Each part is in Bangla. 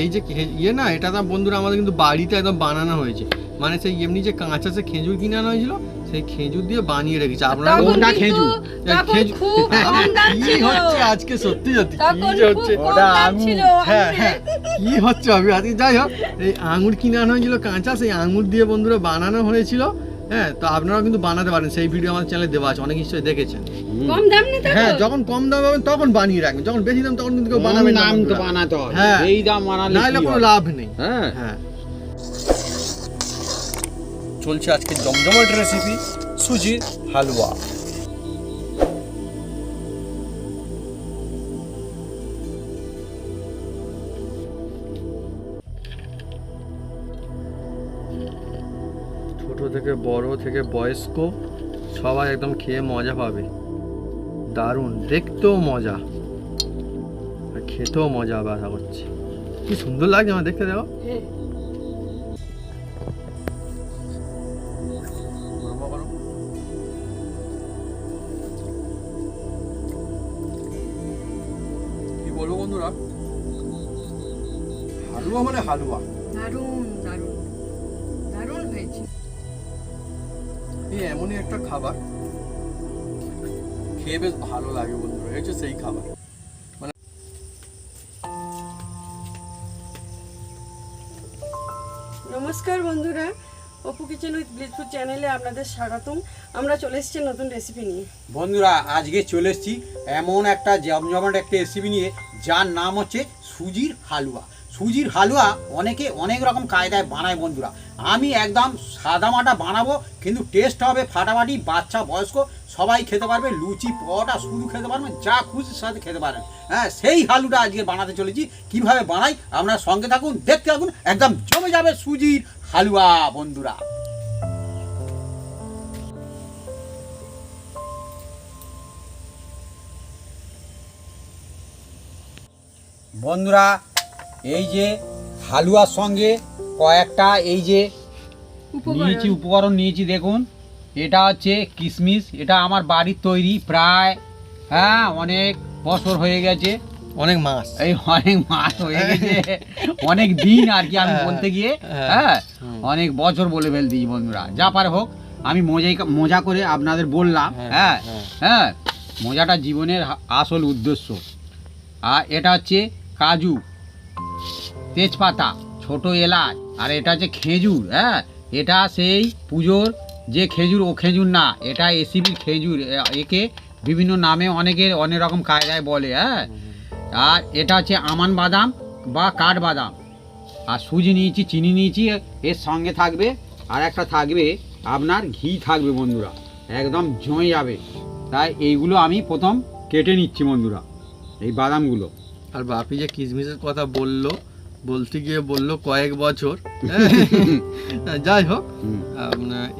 এই যে ইয়ে না এটা তো বন্ধুরা আমাদের কিন্তু বাড়িতে একদম বানানো হয়েছে। মানে সেই এমনি যে কাঁচা সে খেজুর কিনে আনা হয়েছিল সেই খেজুর দিয়ে বানিয়ে রেখেছে। আপনারা তখন খেজুর? কি হচ্ছে আজকে সত্যি সত্যি? কি হচ্ছে? ওটা আঙুর। হ্যাঁ হ্যাঁ। কি হচ্ছে আমি আজকে যাই হোক এই আঙুর কিনে আনা হয়েছিল কাঁচা সেই আঙুর দিয়ে বন্ধুরা বানানো হয়েছিল। হ্যাঁ তো আপনারাও কিন্তু বানাতে পারেন। সেই ভিডিও আমার চ্যানেলে দেওয়া আছে অনেক নিশ্চয়ই দেখেছেন। কম দাম নিতে হ্যাঁ যখন কম দাম পাবেন তখন বানিয়ে রাখবেন। যখন বেশি দাম তখন কিন্তু কেউ বানাবেন না নাম তো বানাতে হবে। হ্যাঁ। এই দাম বানালে নাহলে কোনো লাভ নেই। হ্যাঁ। হ্যাঁ। চলছে আজকে জমজমাট রেসিপি সুজির হালুয়া। থেকে বড় থেকে বয়স্ক সবাই একদম খেয়ে মজা পাবে। দারুণ দেখতেও মজা। আর খেতেও মজা হবে আশা করছি। কি সুন্দর লাগছে আমার দেখতে দেখো। বলব বন্ধুরা? হালুয়া মানে হালুয়া। দারুণ দারুণ। দারুণ হয়েছে। এই এমনই একটা খাবার। খেয়ে বেশ ভালো লাগে বন্ধুরা এই হচ্ছে সেই খাবার। নমস্কার বন্ধুরা অপু কিচেন উইথ ব্লিজফুড চ্যানেলে আপনাদের স্বাগতম। আমরা চলে এসেছি নতুন রেসিপি নিয়ে। বন্ধুরা আজকে চলে এসেছি এমন একটা জমজমাট একটা রেসিপি নিয়ে যার নাম হচ্ছে সুজির হালুয়া। সুজির হালুয়া অনেকে অনেক রকম কায়দায় বানায় বন্ধুরা। আমি একদম সাদামাটা বানাবো, কিন্তু টেস্ট হবে ফাটাফাটি, বাচ্চা, বয়স্ক, সবাই খেতে পারবে, লুচি, পরোটা, শুধু খেতে পারবেন যা খুশির সাথে খেতে পারেন। হ্যাঁ সেই হালুটা আজকে বানাতে চলেছি, কীভাবে বানাই, আপনার সঙ্গে থাকুন, দেখতে থাকুন, একদম জমে যাবে সুজির হালুয়া, বন্ধুরা। বন্ধুরা এই যে হালুয়ার সঙ্গে কয়েকটা এই যে নিয়েছি উপকরণ নিয়েছি দেখুন। এটা হচ্ছে কিশমিশ এটা আমার বাড়ির তৈরি প্রায় হ্যাঁ অনেক বছর হয়ে গেছে। অনেক মাছ এই অনেক মাস হয়ে গেছে। অনেক দিন আর কি আমি হ্যাঁ, বলতে গিয়ে হ্যাঁ, হ্যাঁ অনেক বছর বলে ফেলতেই বন্ধুরা যা পারে হোক আমি মজাই মজা করে আপনাদের বললাম হ্যাঁ, হ্যাঁ হ্যাঁ। হ্যাঁ মজাটা জীবনের আসল উদ্দেশ্য। আর এটা হচ্ছে কাজু। তেজপাতা, ছোট এলাচ, আর এটা হচ্ছে খেজুর হ্যাঁ? এটা সেই পুজোর যে খেজুর, ও খেজুর না, এটা এসিবির খেজুর একে বিভিন্ন নামে অনেকের অনেক রকম কায়দায় বলে হ্যাঁ? আর এটা হচ্ছে আমান বাদাম বা কাঠ বাদাম। আর সুজি নিয়েছি, চিনি নিয়েছি, এর সঙ্গে থাকবে, আর একটা থাকবে, আপনার ঘি থাকবে বন্ধুরা, একদম জমে যাবে। তাই এইগুলো আমি প্রথম কেটে নিচ্ছি বন্ধুরা, এই বাদামগুলো। আর বাপি যে কিশমিশের কথা বলল বলতে গিয়ে বলল কয়েক বছর। হ্যাঁ, যাই হোক।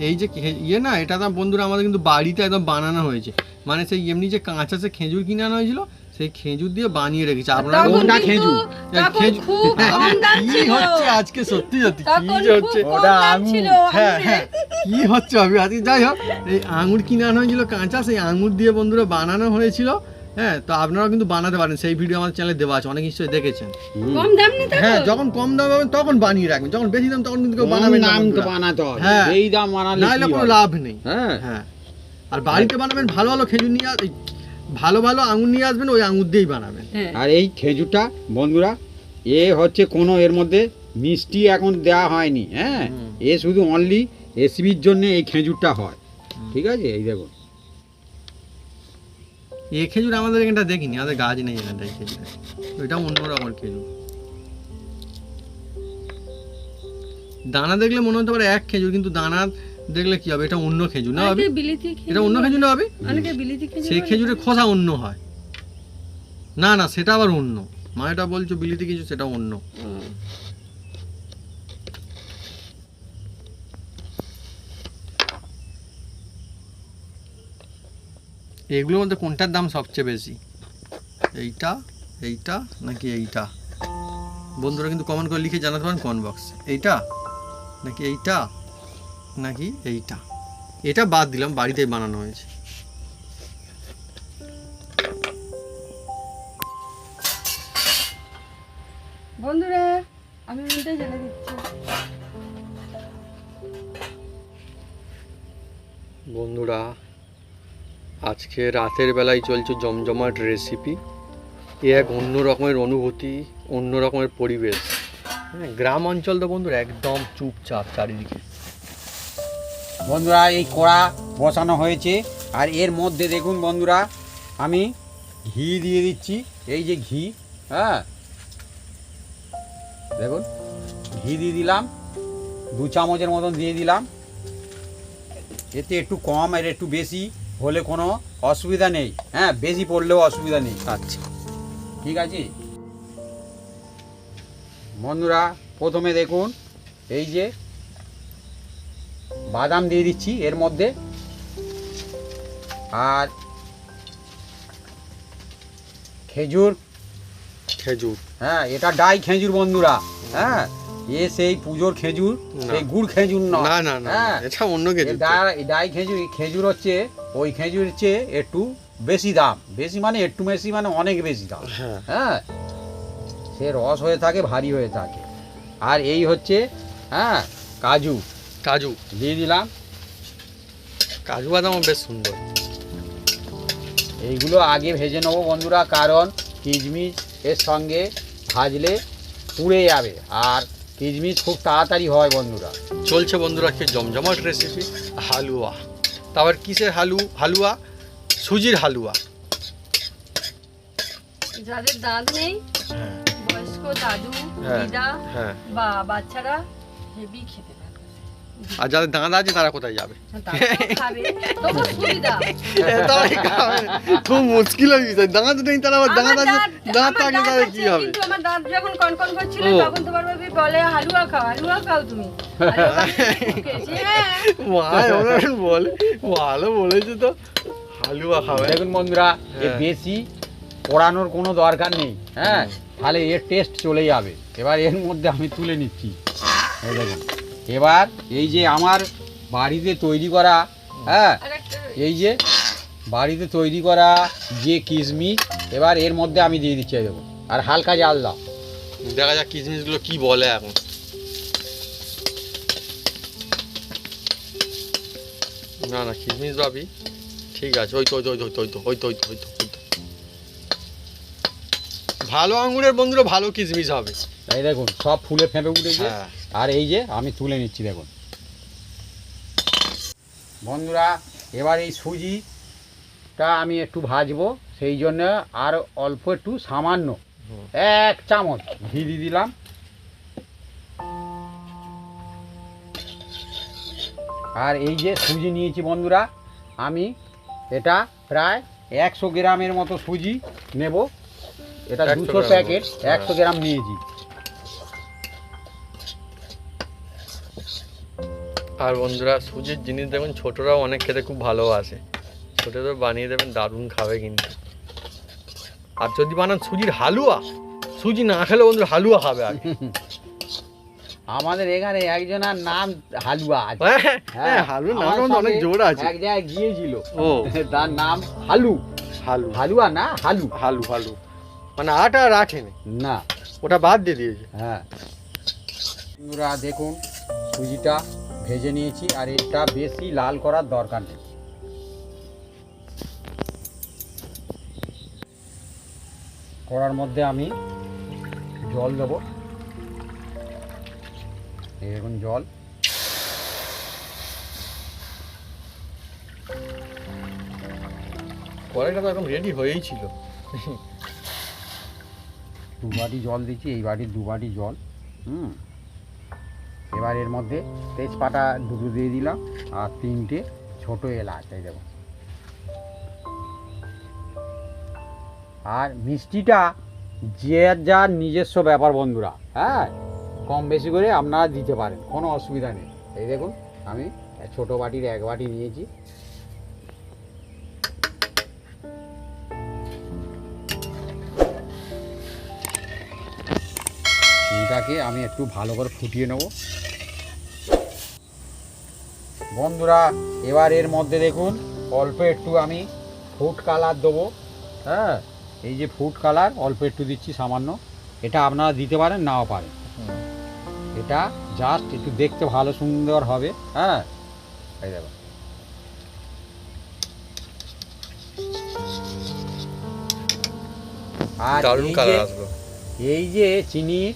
এই যে ইয়ে না এটা তো বন্ধুরা আমাদের কিন্তু বাড়িতে একদম বানানো হয়েছে। মানে সেই এমনি যে কাঁচা সে খেজুর কিনে আনা হয়েছিল সেই খেজুর দিয়ে বানিয়ে রেখেছে। আপনারা কোনটা খেজুর? দাম কি হচ্ছে আজকে সত্যি সত্যি? কি যে হচ্ছে? ওটা আঙুর। হ্যাঁ হ্যাঁ। কি হচ্ছে আমি আজকে? যাই হোক এই আঙুর কিনে আনা হয়েছিল কাঁচা সেই আঙুর দিয়ে বন্ধুরা বানানো হয়েছিল। হ্যাঁ তো আপনারাও কিন্তু বানাতে পারেন। সেই ভিডিও আমার চ্যানেলে দেওয়া আছে অনেক নিশ্চয়ই দেখেছেন। কম দাম তখন? হ্যাঁ যখন কম দাম পাবেন তখন বানিয়ে রাখবেন। যখন বেশি দাম তখন কিন্তু কেউ বানাবেন না নাম তো বানাতে হবে। হ্যাঁ। এই দাম বানালে নাহলে কোনো লাভ নেই। হ্যাঁ। হ্যাঁ। আর বাড়িতে বানাবেন ভালো ভালো খেজুর নিয়ে আস- এই ভালো ভালো আঙুর নিয়ে আসবেন ওই আঙুর দিয়েই বানাবেন। হ্যাঁ। আর এই খেজুরটা বন্ধুরা এ হচ্ছে কোনো এর মধ্যে মিষ্টি এখন দেওয়া হয়নি হ্যাঁ? এ শুধু অনলি এসিবির জন্য এই খেজুরটা হয়। ঠিক আছে? এই দেখুন। এই খেজুর আমাদের এখানটা দেখিনি আমাদের গাছ নেই এখানটায় খেজুর। ওইটা অন্য রকমের খেজুর। দানা দেখলে মনে হতে পারে এক খেজুর কিন্তু দানা দেখলে কি হবে? এটা অন্য খেজুর না হবে অনেকে বিলিতি খেজুর এটা অন্য খেজুর না হবে অনেকে বিলিতি খেজুর সেই খেজুরের খোসা অন্য হয়। না না সেটা আবার অন্য। মা এটা বলছো বিলিতি কিছু সেটা অন্য। এগুলোর মধ্যে কোনটার দাম সবচেয়ে বেশি? এইটা এইটা নাকি এইটা? বন্ধুরা কিন্তু কমেন্ট করে লিখে জানাতে পারেন কমেন্ট বক্সে এইটা নাকি এইটা নাকি এইটা? এটা বাদ দিলাম বাড়িতেই বানানো হয়েছে। বন্ধুরা আমি দিচ্ছি। বন্ধুরা আজকে রাতের বেলায় চলছে জমজমাট রেসিপি এ এক অন্য রকমের অনুভূতি, অন্য রকমের পরিবেশ। হ্যাঁ গ্রাম অঞ্চল তো বন্ধুরা একদম চুপচাপ চারিদিকে। বন্ধুরা, এই কড়া বসানো হয়েছে। আর এর মধ্যে দেখুন বন্ধুরা, আমি ঘি দিয়ে দিচ্ছি। এই যে ঘি হ্যাঁ? দেখুন, ঘি দিয়ে দিলাম। দু চামচের মতন দিয়ে দিলাম। এতে একটু কম, আর একটু বেশি। হলে কোনো অসুবিধা নেই। হ্যাঁ বেশি পড়লেও অসুবিধা নেই। আচ্ছা। ঠিক আছে? বন্ধুরা প্রথমে দেখুন এই যে বাদাম দিয়ে দিচ্ছি এর মধ্যে। আর খেজুর। খেজুর। হ্যাঁ এটা ডাই খেজুর বন্ধুরা। হ্যাঁ এ সেই পুজোর খেজুর সেই গুড় খেজুর নয়। না না না হ্যাঁ। এটা অন্য খেজুর। ডাই খেজুর খেজুর হচ্ছে ওই খেজুর চেয়ে একটু বেশি দাম। বেশি মানে একটু বেশি মানে অনেক বেশি দাম। হ্যাঁ। হ্যাঁ। সে রস হয়ে থাকে ভারী হয়ে থাকে। আর এই হচ্ছে হ্যাঁ কাজু। কাজু। দিয়ে দিলাম। কাজু বাদামও বেশ সুন্দর। এইগুলো আগে ভেজে নেব বন্ধুরা কারণ কিশমিশ এর সঙ্গে ভাজলে পুড়ে যাবে। আর কিশমিশ খুব তাড়াতাড়ি হয় বন্ধুরা। চলছে বন্ধুরা কি জমজমাট রেসিপি হালুয়া। তারপর কিসের হালু হালুয়া? সুজির হালুয়া। যাদের দাঁত নেই হ্যাঁ। বয়স্ক দাদু হ্যাঁ। দিদা হ্যাঁ। বা বাচ্চারা হেভি খেতে। আর যাদের দাঁত আছে তারা কোথায় যাবে? খাবে। তবু সুবিধা। খুব। মুশকিল হয়ে গেছে। দাঁত নেই তারা আবার দাঁত আছে দাঁত আমার থাকলে তাহলে কি হবে? আমার দাঁত যখন কনকন করছিল তখন তোমার বাবি বলে হালুয়া খাও হালুয়া খাও তুমি। হালুয়া খাও। খেয়েছি, হ্যাঁ। মা এমন বলে ভালো বলেছে তো। হালুয়া খাবে। দেখুন বন্ধুরা হ্যাঁ। বেশি পোড়ানোর কোনো দরকার নেই হ্যাঁ? তাহলে এর টেস্ট চলে যাবে। এবার এর মধ্যে আমি তুলে নিচ্ছি। দেখুন। এবার এই যে আমার বাড়িতে তৈরি করা হ্যাঁ এই যে বাড়িতে তৈরি করা যে কিশমিশ এবার এর মধ্যে আমি দিয়ে দিচ্ছি দেখুন আর হালকা জাল দাও। দেখা যাক কিশমিশগুলো কি বলে এখন। না না কিশমিশ ভাবি ঠিক আছে ওই তো ওই তো ওই তো ওই তো ওই তো ওই তো ওই তো ওই তো ভালো আঙুরের বন্ধুরা ভালো কিশমিশ হবে। এই দেখুন সব ফুলে ফেঁপে উঠেছে। হ্যাঁ। আর এই যে আমি তুলে নিচ্ছি দেখুন। বন্ধুরা এবার এই সুজিটা আমি একটু ভাজবো সেই জন্য আর অল্প একটু সামান্য। এক চামচ ঘি দিয়ে দিলাম। আর এই যে সুজি নিয়েছি বন্ধুরা আমি এটা প্রায় একশো গ্রামের মতো সুজি নেব। এটা দুশো প্যাকেট। একশো গ্রাম নিয়েছি। আর বন্ধুরা সুজির জিনিস দেখুন ছোটরাও অনেক খেতে খুব ভালোবাসে ছোটদের বানিয়ে দেবেন দারুণ খাবে কিন্তু। আর যদি বানান সুজির হালুয়া সুজি না খেলে বন্ধুরা হালুয়া খাবে আর আমাদের এখানে একজনের নাম হালুয়া আছে। হ্যাঁ, হ্যাঁ হালুয়া নাম অনেক জোর আছে। এক জায়গায় গিয়েছিল। ও। তার নাম হালু। হালু। হালুয়া না হালু। হালু হালু। মানে আটা রাখেনি না? ওটা বাদ দিয়ে দিয়েছে। হ্যাঁ। দেখুন সুজিটা। ভেজে নিয়েছি আর এটা বেশি লাল করার দরকার নেই। করার মধ্যে আমি জল দেবো। এই দেখুন জল। কড়াইটা তো একদম রেডি হয়েই ছিল। দু বাটি জল দিচ্ছি এই বাটির দু বাটি জল। হুম। এবার এর মধ্যে তেজপাতা দুটো দিয়ে দিলাম আর তিনটে ছোটো এলাচ, এই দেখো। আর মিষ্টিটা যে যার নিজস্ব ব্যাপার বন্ধুরা হ্যাঁ? কম বেশি করে আপনারা দিতে পারেন, কোনো অসুবিধা নেই। এই দেখুন, আমি ছোটো বাটির এক বাটি নিয়েছি। চিনিটাকে আমি একটু ভালো করে ফুটিয়ে নেব। বন্ধুরা এবার এর মধ্যে দেখুন অল্প একটু আমি ফুড কালার দেবো। হ্যাঁ এই যে ফুড কালার অল্প একটু দিচ্ছি সামান্য। এটা আপনারা দিতে পারেন নাও পারেন। এটা জাস্ট একটু দেখতে ভালো সুন্দর হবে। হ্যাঁ এই দেখো। আর এই যে- এই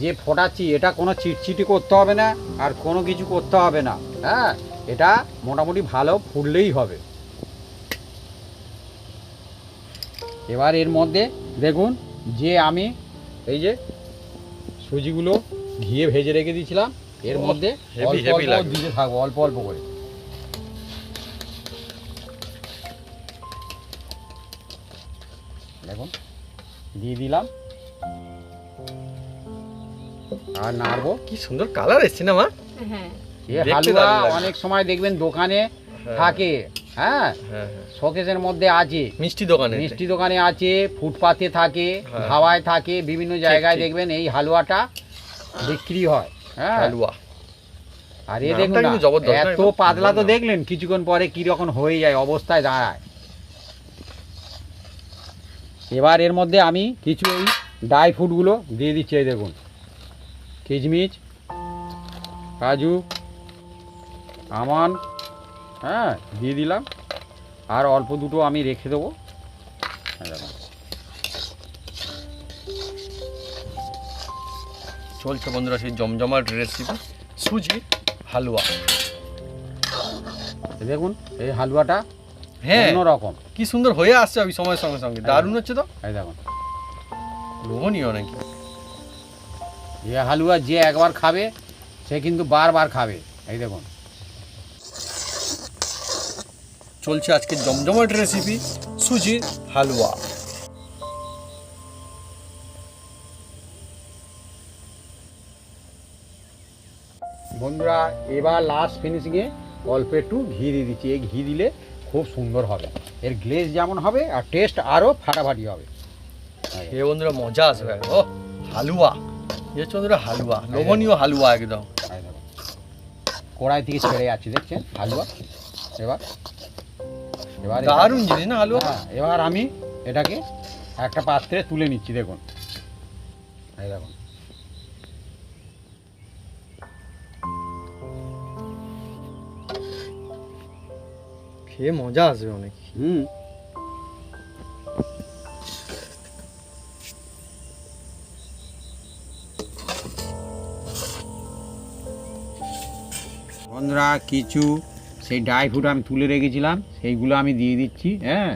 যে ফোটাচ্ছি এটা কোনো চিটচিটি করতে হবে না আর কোনো কিছু করতে হবে না। হ্যাঁ এটা মোটামুটি ভালো ফুটলেই হবে। এবার এর মধ্যে দেখুন যে আমি এই যে সুজিগুলো ঘিয়ে ভেজে রেখে দিয়েছিলাম এর মধ্যে অল্প অল্প দিতে থাকব অল্প অল্প করে। দেখুন দিয়ে দিলাম। আর নাড়বো। কি সুন্দর কালার এসছে না মা হ্যাঁ হালুয়া অনেক সময় দেখবেন দোকানে হ্যাঁ, থাকে হ্যাঁ? হ্যাঁ হ্যাঁ। শোকেসের মধ্যে আছে। মিষ্টি দোকানে মিষ্টি দোকানে আছে ফুটপাতে থাকে। হাওয়ায় থাকে বিভিন্ন জায়গায় দেখবেন এই হালুয়াটা বিক্রি হয় হ্যাঁ? হালুয়া। আর এ দেখুন এত পাতলা তো দেখলেন কিছুক্ষণ পরে কীরকম হয়ে যায় অবস্থায় দাঁড়ায়। এবার এর মধ্যে আমি কিছু এই ড্রাই ফ্রুটগুলো দিয়ে দিচ্ছি এই দেখুন। কিশমিশ কাজু আমান হ্যাঁ দিয়ে দিলাম। আর অল্প দুটো আমি রেখে দেবো। চলছে বন্ধুরা সেই জমজমাট রেসিপি সুজি হালুয়া। দেখুন এই হালুয়াটা হ্যাঁ অন্যরকম। কি সুন্দর হয়ে আসছে ওই সময়ের সঙ্গে সঙ্গে। দারুণ হচ্ছে তো। এই দেখুন। লোভনীয় নাকি? যে হালুয়া যে একবার খাবে সে কিন্তু বারবার খাবে। এই দেখুন। চলছে আজকে জমজমাট রেসিপি সুজির হালুয়া। বন্ধুরা এবার লাস্ট ফিনিশিংয়ে অল্প একটু ঘি দিয়ে দিচ্ছি। এই ঘি দিলে খুব সুন্দর হবে। এর গ্লেজ যেমন হবে আর টেস্ট আরও ফাটাফাটি হবে। এ বন্ধুরা মজা আসবে। ও হালুয়া। হচ্ছে হালুয়া লোভনীয় হালুয়া একদম। কড়াই থেকে ছেড়ে যাচ্ছে দেখছেন? হালুয়া। এবার এবার দারুণ জিনিস না হালুয়া? হ্যাঁ, এবার আমি এটাকে একটা পাত্রে তুলে নিচ্ছি দেখুন। এই দেখুন। খেয়ে মজা আসবে অনেক। হুম। বন্ধুরা কিছু সেই ড্রাই ফ্রুট আমি তুলে রেখেছিলাম সেইগুলো আমি দিয়ে দিচ্ছি হ্যাঁ।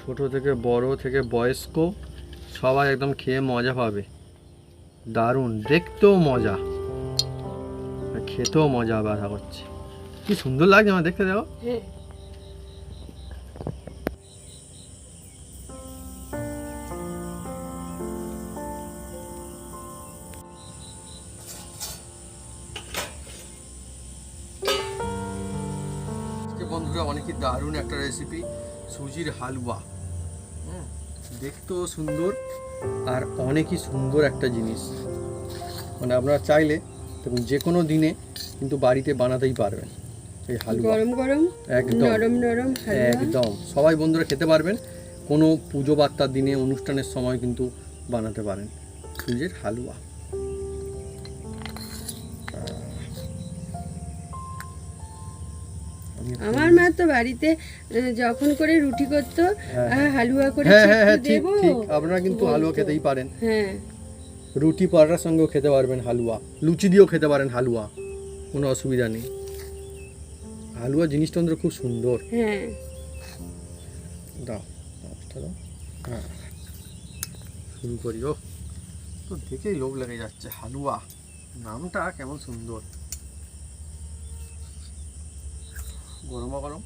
ছোট থেকে বড় থেকে বয়স্ক সবাই একদম খেয়ে মজা পাবে। দারুণ দেখতেও মজা। খেতেও মজা আশা করছি কি সুন্দর লাগছে আমার দেখতে দেখো। বন্ধুরা অনেকই দারুণ একটা রেসিপি সুজির হালুয়া। হুম, দেখতেও সুন্দর আর অনেকই সুন্দর একটা জিনিস। মানে আপনারা চাইলে দেখুন যে কোনো দিনে কিন্তু বাড়িতে বানাতেই পারবেন এই হালুয়া। গরম গরম একদম। নরম নরম একদম। সবাই বন্ধুরা খেতে পারবেন কোনো পুজো বার্তার দিনে অনুষ্ঠানের সময় কিন্তু বানাতে পারেন সুজির হালুয়া। আমার মা তো বাড়িতে যখন করে রুটি করতো হ্যাঁ। হালুয়া করে হ্যাঁ হ্যাঁ হ্যাঁ দেবো। আপনারা কিন্তু হালুয়া খেতেই পারেন। হ্যাঁ। রুটি পরোটার সঙ্গেও খেতে পারবেন হালুয়া। লুচি দিয়েও খেতে পারেন হালুয়া। কোনো অসুবিধা নেই। হালুয়া জিনিসটা আমাদের খুব সুন্দর। হ্যাঁ। দাও দাও। হ্যাঁ। শুরু করি ও। তো দেখেই লোভ লেগে যাচ্ছে। হালুয়া নামটা কেমন সুন্দর। গরমা গরম।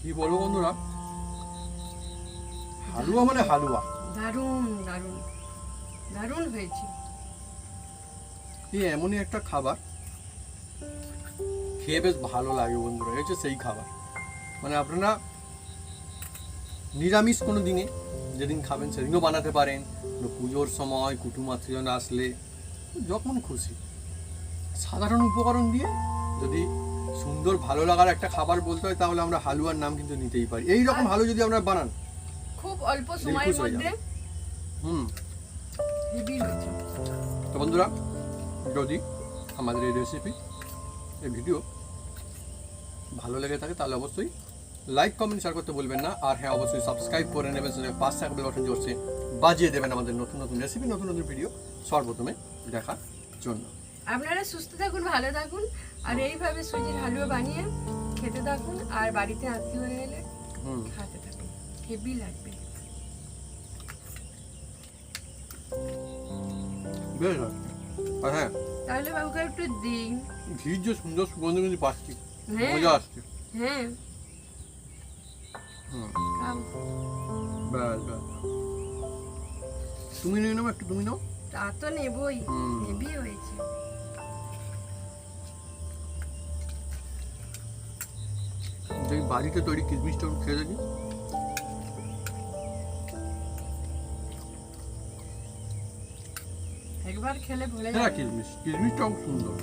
কি বলব বন্ধুরা? হালুয়া মানে হালুয়া। দারুণ দারুণ। দারুণ হয়েছে। এই এমনই একটা খাবার। খেয়ে বেশ ভালো লাগে বন্ধুরা এই হচ্ছে সেই খাবার। মানে আপনারা নিরামিষ কোনো দিনে যেদিন খাবেন সেদিনও বানাতে পারেন। পুজোর সময় কুটুম আত্মীয়জন আসলে যখন খুশি। সাধারণ উপকরণ দিয়ে যদি সুন্দর ভালো লাগার একটা খাবার বলতে হয় তাহলে আমরা হালুয়ার নাম কিন্তু নিতেই পারি। এই রকম হালুয়া যদি আমরা বানান খুব অল্প সময়ের মধ্যে হুম। তো বন্ধুরা যদি আমাদের এই রেসিপি এই ভিডিও ভালো লেগে থাকে তাহলে অবশ্যই লাইক কমেন্ট শেয়ার করতে বলবেন না। আর হ্যাঁ অবশ্যই সাবস্ক্রাইব করে নেবেন সেটা পাঁচ থাকবে বাটন জোরছে বাজিয়ে দেবেন আমাদের নতুন নতুন রেসিপি নতুন নতুন ভিডিও সর্বপ্রথমে দেখার জন্য। আপনারা সুস্থ থাকুন ভালো থাকুন আর এইভাবে সুজির হালুয়া বানিয়ে খেতে থাকুন আর বাড়িতে আত্মীয় হয়ে এলে খাতে থাকুন। হেভি লাগবে। বেশ আর হ্যাঁ। তাহলে বাবুকে একটু দিন। ঘির যে সুন্দর সুগন্ধ কিন্তু পাচ্ছি। হ্যাঁ। মজা আসছে। হ্যাঁ। তুমি নিয়ে নাও একটু তুমি নাও। তা তো নেবই। হেভি হয়েছে। দেখি বাড়িতে তৈরি কিশমিশটা খেয়ে দেখি। একবার খেলে ভুলে হ্যাঁ যাবে। কিশমিশ কিশমিশটাও সুন্দর।